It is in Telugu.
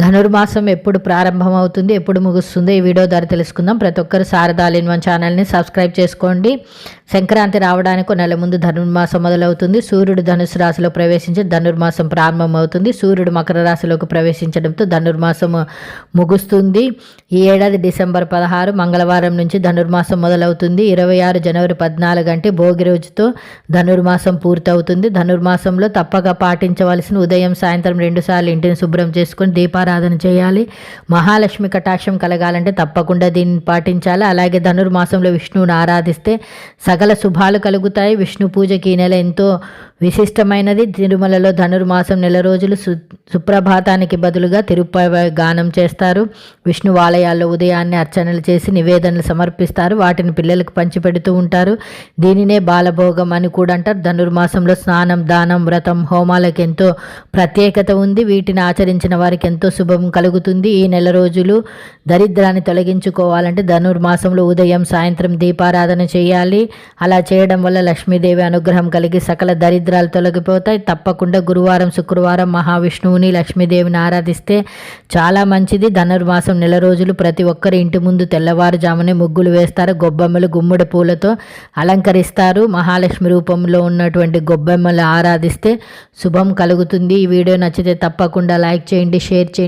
ధనుర్మాసం ఎప్పుడు ప్రారంభమవుతుంది ఎప్పుడు ముగుస్తుంది ఈ వీడియో ద్వారా తెలుసుకుందాం. ప్రతి ఒక్కరు శారదాలిన్ వన్ ఛానల్ని సబ్స్క్రైబ్ చేసుకోండి. సంక్రాంతి రావడానికి నెల ముందు ధనుర్మాసం మొదలవుతుంది. సూర్యుడు ధనుసు రాశిలో ప్రవేశించి ధనుర్మాసం ప్రారంభమవుతుంది. సూర్యుడు మకర రాశిలోకి ప్రవేశించడంతో ధనుర్మాసం ముగుస్తుంది. ఈ ఏడాది డిసెంబర్ పదహారు మంగళవారం నుంచి ధనుర్మాసం మొదలవుతుంది. ఇరవై ఆరు జనవరి పద్నాలుగు అంటే భోగి రోజుతో ధనుర్మాసం పూర్తవుతుంది. ధనుర్మాసంలో తప్పక పాటించవలసిన ఉదయం సాయంత్రం రెండుసార్లు ఇంటిని శుభ్రం చేసుకొని దీపారాధన చేయాలి. మహాలక్ష్మి కటాక్షం కలగాలంటే తప్పకుండా దీన్ని పాటించాలి. అలాగే ధనుర్మాసంలో విష్ణువుని ఆరాధిస్తే సకల శుభాలు కలుగుతాయి. విష్ణు పూజకి ఈ నెల ఎంతో విశిష్టమైనది. తిరుమలలో ధనుర్మాసం నెల రోజులు సుప్రభాతానికి బదులుగా తిరుపతి గానం చేస్తారు. విష్ణు ఆలయాల్లో ఉదయాన్నే అర్చనలు చేసి నివేదనలు సమర్పిస్తారు. వాటిని పిల్లలకు పంచిపెడుతూ ఉంటారు. దీనినే బాలభోగం అని కూడా అంటారు. ధనుర్మాసంలో స్నానం దానం వ్రతం హోమాలకు ఎంతో ప్రత్యేకత ఉంది. వీటిని ఆచరించిన వారికి ఎంతో శుభం కలుగుతుంది. ఈ నెల రోజులు దరిద్రాన్ని తొలగించుకోవాలంటే ధనుర్మాసంలో ఉదయం సాయంత్రం దీపారాధన చేయాలి. అలా చేయడం వల్ల లక్ష్మీదేవి అనుగ్రహం కలిగి సకల దరిద్రాలు తొలగిపోతాయి. తప్పకుండా గురువారం శుక్రవారం మహావిష్ణువుని లక్ష్మీదేవిని ఆరాధిస్తే చాలా మంచిది. ధనుర్మాసం నెల రోజులు ప్రతి ఒక్కరి ఇంటి ముందు తెల్లవారుజామునే ముగ్గులు వేస్తారు. గొబ్బెమ్మలు గుమ్మడి పూలతో అలంకరిస్తారు. మహాలక్ష్మి రూపంలో ఉన్నటువంటి గొబ్బెమ్మలు ఆరాధిస్తే శుభం కలుగుతుంది. ఈ వీడియో నచ్చితే తప్పకుండా లైక్ చేయండి షేర్ చేయండి.